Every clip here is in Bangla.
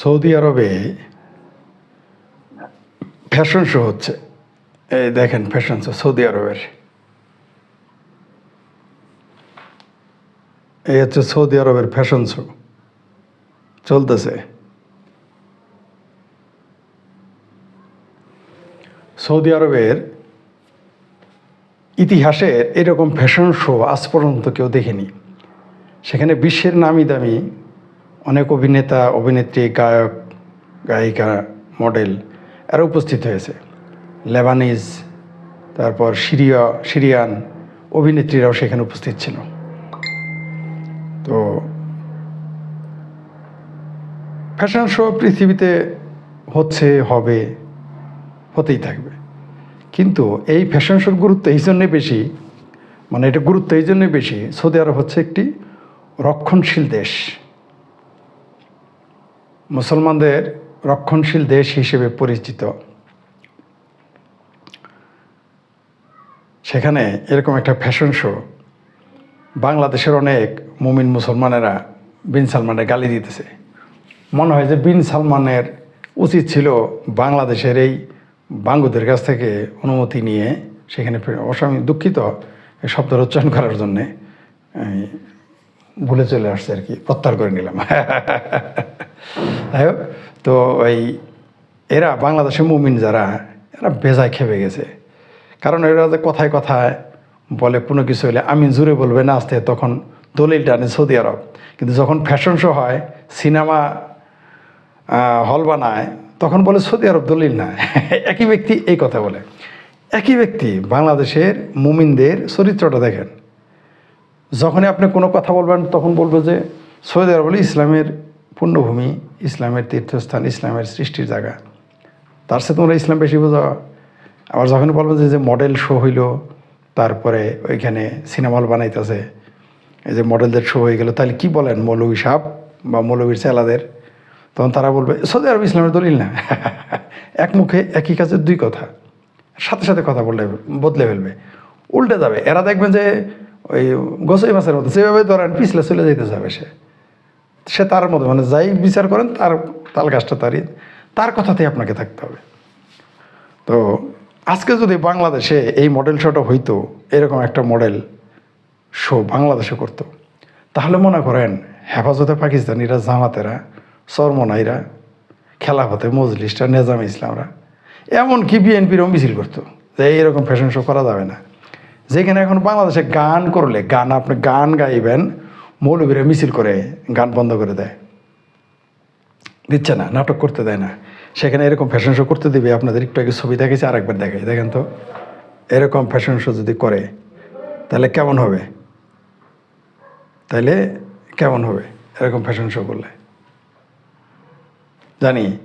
সৌদি আরবে ফ্যাশন শো হচ্ছে। এই দেখেন ফ্যাশন শো সৌদি আরবের। এই হচ্ছে সৌদি আরবের ফ্যাশন শো চলতেছে। সৌদি আরবের ইতিহাসের এরকম ফ্যাশন শো আজ পর্যন্ত কেউ দেখেনি। সেখানে বিশ্বের নামি দামি অনেক অভিনেতা, অভিনেত্রী, গায়ক, গায়িকা, মডেল এরা উপস্থিত হয়েছে। লেবানিজ, তারপর সিরিয়া, সিরিয়ান অভিনেত্রীরাও সেখানে উপস্থিত ছিল। তো ফ্যাশন শো পৃথিবীতে হচ্ছে, হবে, হতেই থাকবে। কিন্তু এই ফ্যাশন শোর গুরুত্ব এই জন্যে বেশি মানে এটা গুরুত্ব এই জন্যই বেশি, সৌদি আরব হচ্ছে একটি রক্ষণশীল দেশ। মুসলমানদের রক্ষণশীল দেশ হিসেবে পরিচিত। সেখানে এরকম একটা ফ্যাশন শো বাংলাদেশের অনেক মুমিন মুসলমানেরা বিন সালমানের গালি দিতেছে। মনে হয় যে বিন সালমানের উচিত ছিল বাংলাদেশের এই বাঙ্গুদের কাছ থেকে অনুমতি নিয়ে সেখানে অবশ্য দুঃখিত এই শব্দের উচ্চারণ করার জন্যে ভুলে চলে আসছে আর কি, প্রত্যাহার করে নিলাম। যাই হোক, তো ওই এরা বাংলাদেশের মুমিন যারা, এরা বেজায় খেপে গেছে। কারণ এরা যে কথায় কথায় বলে কোনো কিছু হলে আমি জুড়ে বলবে না, আসতে তখন দলিল টানে সৌদি আরব। কিন্তু যখন ফ্যাশন শো হয়, সিনেমা হল বানায়, তখন বলে সৌদি আরব দলিল না। একই ব্যক্তি এই কথা বলে। একই ব্যক্তি বাংলাদেশের মুমিনদের চরিত্রটা দেখেন। যখনই আপনি কোনো কথা বলবেন, তখন বলব যে সৌদি আরব হলো ইসলামের পুণ্যভূমি ইসলামের তীর্থস্থান, ইসলামের সৃষ্টির জায়গা। তার সাথে তোমরা ইসলাম বেশি বোঝা। আবার যখন বলবেন যে মডেল শো হইল, তারপরে ওইখানে সিনেমা হল বানাইতেছে, এই যে মডেলদের শো হয়ে গেল, তাহলে কি বলেন মৌলভী সাপ বা মৌলভীর চেলাদের? তখন তারা বলবে, সৌদি আরব ইসলামের দলিল না। এক মুখে একই কাজের দুই কথা। সাথে সাথে কথা বললে, বদলে ফেলবে। উল্টে যাবে। এরা দেখবেন যে ওই গোসাই মাছের মতো, যেভাবে ধরেন পিছলে চলে যেতে যাবে সে সে তার মতো মানে যাই বিচার করেন, তার, তাল গাছটা তারই। তার কথাতেই আপনাকে থাকতে হবে। তো আজকে যদি বাংলাদেশে এই মডেল শোটা হইতো, এরকম একটা মডেল শো বাংলাদেশে করতো, তাহলে মনে করেন হেফাজতে পাকিস্তানিরা, জামাতেরা, সরমনাইরা, খেলাফতে মজলিসটা, নেজাম ইসলামরা এমন এমনকি বিএনপিরও মিছিল করতো যে এইরকম ফ্যাশন শো করা যাবে না। যেখানে এখন বাংলাদেশে গান করলে, গান আপনি গান গাইবেন মৌলবীরা মিছিল করে গান বন্ধ করে দেয়। দিচ্ছে না, নাটক করতে দেয় না। সেখানে এরকম ফ্যাশন শো করতে দিবে, আপনাদের একটু আগে ছবি দেখেছি আরেকবার দেখাই। দেখেন তো, এরকম ফ্যাশন শো যদি করে, তাহলে কেমন হবে? তাহলে কেমন হবে এরকম ফ্যাশন শো করলে? জানি,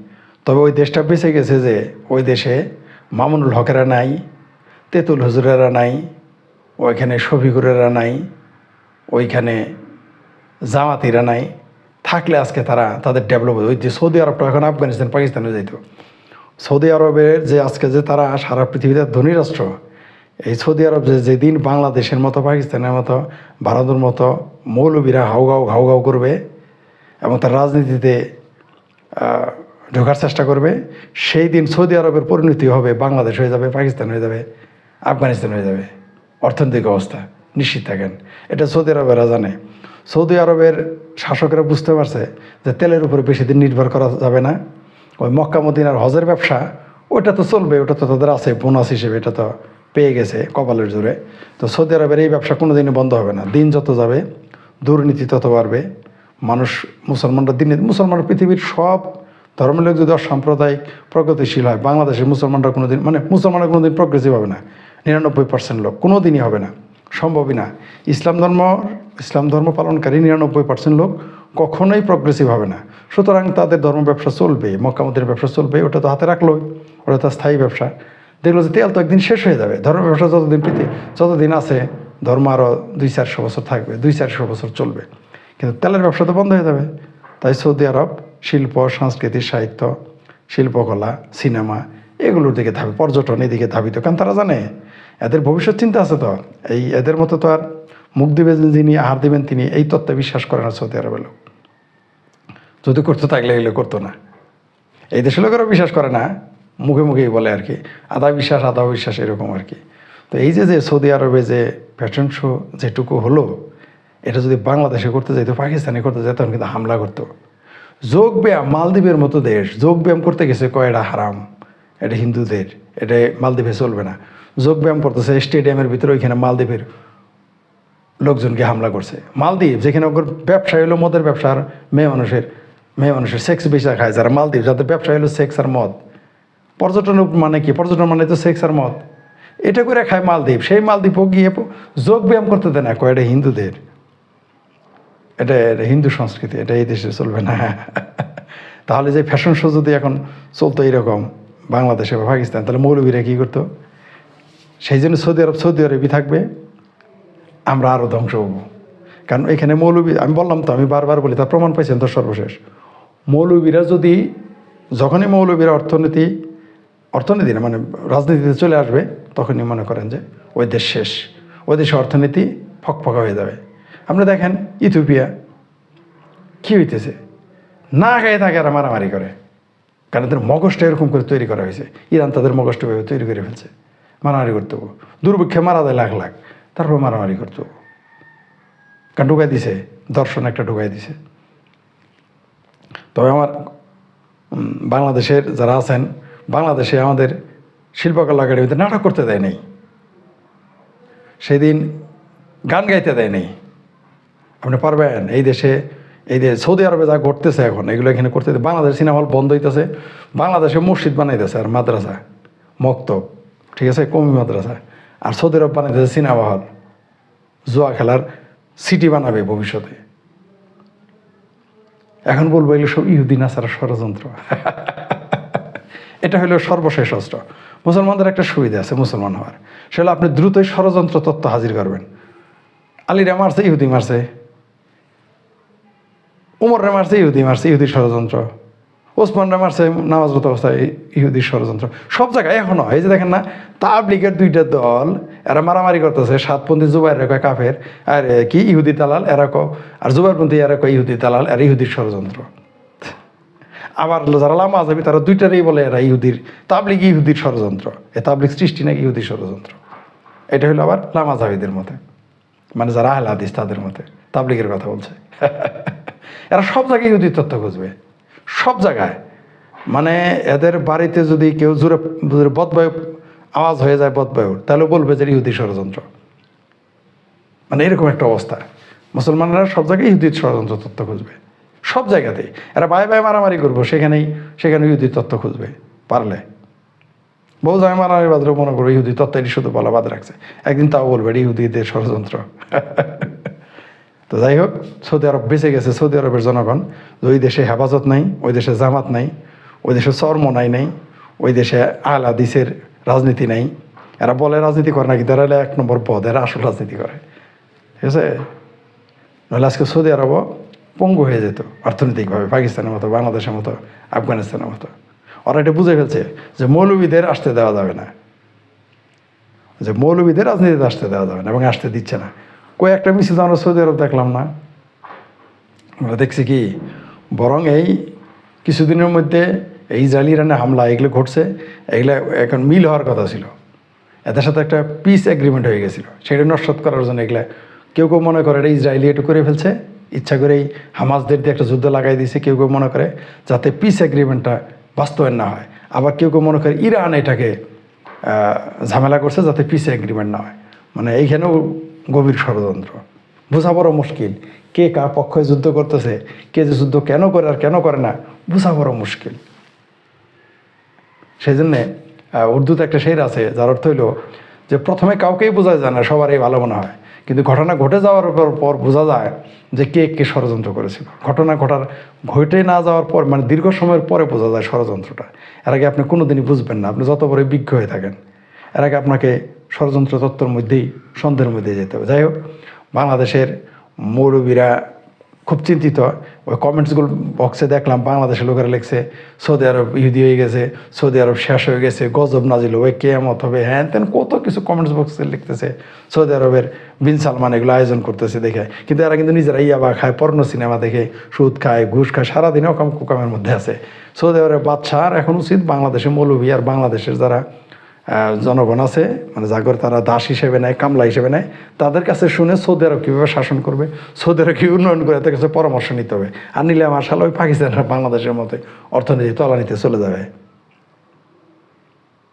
তবে ওই দেশটা বেঁচে গেছে যে, ওই দেশে মামুনুল হকেরা নাই, তেঁতুল হুজুরেরা নাই, ওইখানে শফিকুরেরা নাই, ওইখানে জামাতিরা নাই। থাকলে আজকে তারা তাদের ডেভেলপ ওই যে সৌদি আরবটা এখন আফগানিস্তান, পাকিস্তানে যাইতো। সৌদি আরবের যে আজকে যে তারা সারা পৃথিবীতে ধনী রাষ্ট্র, এই সৌদি আরব যে যেদিন বাংলাদেশের মতো, পাকিস্তানের মতো, ভারতের মতো মৌলবীরা হাউগাও ঘাউগাও করবে এবং তার রাজনীতিতে ঢোকার চেষ্টা করবে, সেই দিন সৌদি আরবের পরিণতি হবে, বাংলাদেশ হয়ে যাবে, পাকিস্তান হয়ে যাবে, আফগানিস্তান হয়ে যাবে। অর্থনৈতিক অবস্থা, নিশ্চিত থাকেন। এটা সৌদি আরবেরা জানে সৌদি আরবের শাসকেরা বুঝতে পারছে যে তেলের উপরে বেশি দিন নির্ভর করা যাবে না। ওই মক্কা মদিনার হজের ব্যবসা, ওটা তো চলবে, ওটা তো তাদের আছে, বোনাস হিসেবে এটা তো পেয়ে গেছে কপালের জোরে। তো সৌদি আরবের এই ব্যবসা কোনো দিনই বন্ধ হবে না। দিন যত যাবে, দুর্নীতি তত বাড়বে। মানুষ, মুসলমানরা দিনে মুসলমান পৃথিবীর সব ধর্মের লোক যদি অসাম্প্রদায়িক, প্রগতিশীল হয়, বাংলাদেশের মুসলমানরা কোনো দিন মানে মুসলমানরা কোনো দিন প্রগ্রেসিভ হবে না। নিরানব্বই পার্সেন্ট লোক কোনো দিনই হবে না। সম্ভবই না। ইসলাম ধর্ম ইসলাম ধর্ম পালনকারী নিরানব্বই পার্সেন্ট লোক কখনোই প্রগ্রেসিভ হবে না। সুতরাং তাদের ধর্ম ব্যবসা চলবে মক্কামতের ব্যবসা চলবে, ওটা তো হাতে রাখল ওটা তো স্থায়ী ব্যবসা। দেখল যে তেল তো একদিন শেষ হয়ে যাবে, ধর্ম ব্যবসা যতদিন পৃথিবী যতদিন আছে, ধর্ম আরও দুই চারশো বছর থাকবে, দুই চারশো বছর চলবে। কিন্তু তেলের ব্যবসা তো বন্ধ হয়ে যাবে। তাই সৌদি আরব শিল্প, সংস্কৃতি, সাহিত্য, শিল্পকলা, সিনেমা এগুলোর দিকে ধাবি, পর্যটন এদিকে ধাবিত। কারণ তারা জানে, এদের ভবিষ্যৎ চিন্তা আছে তো। এই এদের মতো তো আর মুখ দিবেন যিনি, আহার দিবেন তিনি, এই তত্ত্বে বিশ্বাস করে না সৌদি আরবের লোক। যদি করতো থাকলে এগুলো করতো না। এই দেশের লোকেরা বিশ্বাস করে না। মুখে মুখেই বলে আর কি, আধা বিশ্বাস আধা বিশ্বাস এরকম আর কি। তো এই যে যে সৌদি আরবে যে ফ্যাশন শো যেটুকু হলো, এটা যদি বাংলাদেশে করতে যাইতো, পাকিস্তানে করতে যেত তখন কিন্তু হামলা করতো। যোগ ব্যায়াম, মালদ্বীপের মতো দেশ, যোগ ব্যায়াম করতে গেছে কয় এটা হারাম। এটা হিন্দুদের, এটা মালদ্বীপে চলবে না। যোগ ব্যায়াম করতেছে, স্টেডিয়ামের ভিতরে ওইখানে মালদ্বীপের লোকজনকে হামলা করছে। মালদ্বীপ, যেখানে ওর ব্যবসা হলো মদের ব্যবসার মেয়ে মানুষের মেয়ে মানুষের সেক্স বেশি খায় যারা মালদ্বীপ, যাদের ব্যবসা হলো সেক্স আর মদ। পর্যটন মানে কি? পর্যটন মানে তো সেক্স আর মদ। এটা করে খায় মালদ্বীপ। সেই মালদ্বীপও গিয়ে যোগ ব্যায়াম করতে দেয় না। কয়, এটা হিন্দুদের। এটা এটা হিন্দু সংস্কৃতি, এটা এই দেশে চলবে না। তাহলে যে ফ্যাশন শো যদি এখন চলতো এইরকম বাংলাদেশে বা পাকিস্তান, তাহলে মৌলবীরা কী করতো? সেই জন্য সৌদি আরব, সৌদি আরবই থাকবে, আমরা আরও ধ্বংস হব। কারণ এখানে মৌলবী, আমি বললাম তো, আমি বারবার বলি, তার প্রমাণ পাইছেন তো সর্বশেষ। মৌলবীরা যদি, যখনই মৌলবীরা অর্থনীতি অর্থনীতি না মানে রাজনীতিতে চলে আসবে, তখনই মনে করেন যে ওই দেশ শেষ। ওই দেশে অর্থনীতি ফকফকা হয়ে যাবে। আপনি দেখেন ইথিওপিয়া, কী হইতেছে? না গায়ে থাকে আর মারামারি করে। কারণ তাদের মগজটা এরকম করে তৈরি করা হয়েছে। ইরান তাদের মগজটা এভাবে তৈরি করে ফেলছে। মারামারি করতে হব। দুর্ভিক্ষে মারা দেয় লাখ লাখ, তারপর মারামারি করতে হব। কারণ ঢুকাই দিছে, দর্শন একটা ঢুকাই দিছে। তবে আমার বাংলাদেশের যারা আছেন, বাংলাদেশে আমাদের শিল্পকলা একাডেমিতে নাটক করতে দেয় নাই। সেদিন গান গাইতে দেয় নাই। আপনি পারবেন, এই দেশে এই যে সৌদি আরবে যা ঘটতেছে এখন, এগুলো এখানে করতে বাংলাদেশ সিনেমা হল বন্ধ হইতেছে, বাংলাদেশে মসজিদ বানাইতেছে আর মাদ্রাসা, মক্তব, ঠিক আছে, কমি মাদ্রাসা। আর সৌদি আরব বানাইতেছে সিনেমা হল, জুয়া খেলার সিটি বানাবে ভবিষ্যতে। এখন বলব এগুলো সব ইহুদি নাসার ষড়যন্ত্র। এটা হলো সর্বশেষ অস্ত্র। মুসলমানদের একটা সুবিধা আছে মুসলমান হওয়ার, সেটা আপনি দ্রুতই ষড়যন্ত্র তত্ত্ব হাজির করবেন। আলিরা মারছে, ইহুদি মারছে। উমররে মারছে, ইহুদি মারছে, ইহুদি ষড়যন্ত্র। ওসমানরা মারছে নামাজরত অবস্থায় ইহুদির ষড়যন্ত্র। সব জায়গায় এখনও, এই যে দেখেন না, তাবলিগের দুইটা দল, এরা মারামারি করতেছে। সাতপন্থী জুবাইর কয় কাফের, আর কি? ইহুদি দালাল, এরা কো আর জুবাইরপন্থী এরা কয় ইহুদি দালাল এরা ইহুদির ষড়যন্ত্র। আবার যারা লামা যাবি তারা দুইটারই বলে এরা ইহুদির, তাবলিগ ইহুদির ষড়যন্ত্র। এ তাবলিগ সৃষ্টি নাকি ইহুদির ষড়যন্ত্র? এটা হলো আবার লামা জাবিদের মতে। মানে যারা আহলে হাদিস, তাদের মতে। তাবলিগের কথা বলছে। এরা সব জায়গায় ইহুদির তথ্য খুঁজবে। সব জায়গায়। মানে এদের বাড়িতে যদি কেউ জোরে জোরে বদবায়ু, আওয়াজ হয়ে যায় বদবায়ুর, তাহলে বলবে যে ইহুদি ষড়যন্ত্র। মানে এরকম একটা অবস্থা। মুসলমানরা সব জায়গায় ইহুদির ষড়যন্ত্র তথ্য খুঁজবে। সব জায়গাতেই। এরা বাই বাই মারামারি করব, সেখানেই সেখানে ইহুদির তথ্য খুঁজবে, পারলে। বহু জায়গায় মারামারি বাদলেও মনে করো ইহুদি তত্ত্ব এটি শুধু বলা বাদ রাখছে। একদিন তাও বলবে ইহুদিদের ষড়যন্ত্র। তো যাই হোক, সৌদি আরব বেঁচে গেছে, সৌদি আরবের জনগণ। যে ওই দেশে হেফাজত নাই, ওই দেশে জামাত নাই, ওই দেশে চর্ম নাই নাই, ওই দেশে আল হাদিসের রাজনীতি নাই। এরা বলে রাজনীতি করে না কিন্তু এরা এক নম্বর পদ, এরা আসল রাজনীতি করে। ঠিক আছে? নাহলে আজকে সৌদি আরবও পঙ্গু হয়ে যেত, অর্থনৈতিকভাবে, পাকিস্তানের মতো, বাংলাদেশের মতো, আফগানিস্তানের মতো। ওরা এটা বুঝে ফেলছে যে মৌলবীদের আসতে দেওয়া যাবে না। যে মৌলবীদের রাজনীতিতে আসতে দেওয়া যাবে না এবং আসতে দিচ্ছে না। কয়েকটা মিছিল তো আমরা সৌদি আরব দেখলাম না। আমরা দেখছি কি, বরং এই কিছুদিনের মধ্যে এই ইসরায়েল হামলা, এগুলো ঘটছে, এগুলো এখন মিল হওয়ার কথা ছিল। এদের সাথে একটা পিস এগ্রিমেন্ট হয়ে গেছিল। সেটা নস্বাত করার জন্য এগুলা কেউ কেউ মনে করে এটা ইসরায়েলি একটু করে ফেলছে। ইচ্ছা করেই হামাজদের দিয়ে একটা যুদ্ধ লাগাই দিয়েছে, কেউ কেউ মনে করে যাতে পিস এগ্রিমেন্টটা বাস্তবায়ন না হয়। আবার কেউ কেউ মনে করে ইরান এটাকে ঝামেলা করছে যাতে পিস এগ্রিমেন্ট না হয়। মানে এইখানেও গভীর ষড়যন্ত্র। বোঝা বড় মুশকিল। কে কার পক্ষে যুদ্ধ করতেছে, কে যে যুদ্ধ কেন করে আর কেন করে না, বোঝা বড় মুশকিল। সেই জন্যে উর্দুতে একটা শের আছে, যার অর্থ হইল যে প্রথমে কাউকেই বোঝা যায় না, সবারই ভালো মনে হয়। কিন্তু ঘটনা ঘটে যাওয়ার পর পর বোঝা যায় যে কে কে ষড়যন্ত্র করেছিল। ঘটনা ঘটার, ঘটে না যাওয়ার পর মানে দীর্ঘ সময়ের পরে বোঝা যায় ষড়যন্ত্রটা। এর আগে আপনি কোনোদিনই বুঝবেন না, আপনি যত বড় বিজ্ঞ হয়ে থাকেন। এর আগে আপনাকে ষড়যন্ত্র তত্ত্বর মধ্যেই, সন্দেহের মধ্যে যেতে হবে। যাই হোক, বাংলাদেশের মৌলবীরা খুব চিন্তিত। ওই কমেন্টসগুলো বক্সে দেখলাম, বাংলাদেশের লোকেরা লিখছে, সৌদি আরব ইহুদি হয়ে গেছে, সৌদি আরব শেষ হয়ে গেছে, গজব নাজিল হবে, কেয়ামত হবে, হ্যান তেন কত কিছু কমেন্টস বক্সে লিখতেছে। সৌদি আরবের বিন সালমান এগুলো আয়োজন করতেছে দেখে। কিন্তু এরা কিন্তু নিজেরা ইয়াবা খায় পর্ণ সিনেমা দেখে, সুদ খায়, ঘুষ খায় সারাদিন অকাম কুকামের মধ্যে আছে। সৌদি আরবের বাদশার এখন উচিত বাংলাদেশের মৌলভী আর বাংলাদেশের যারা জনগণ আছে মানে জাগর তারা দাস হিসেবে নেয়, কামলা হিসেবে নেয়, তাদের কাছে শুনে সৌদি আরব কীভাবে শাসন করবে, সৌদি আরব কী উন্নয়ন করে, তাদের কাছে পরামর্শ নিতে হবে। আর নিলে আমার সালে ওই পাকিস্তানের বাংলাদেশের মতো অর্থনীতি তলানিতে চলে যাবে।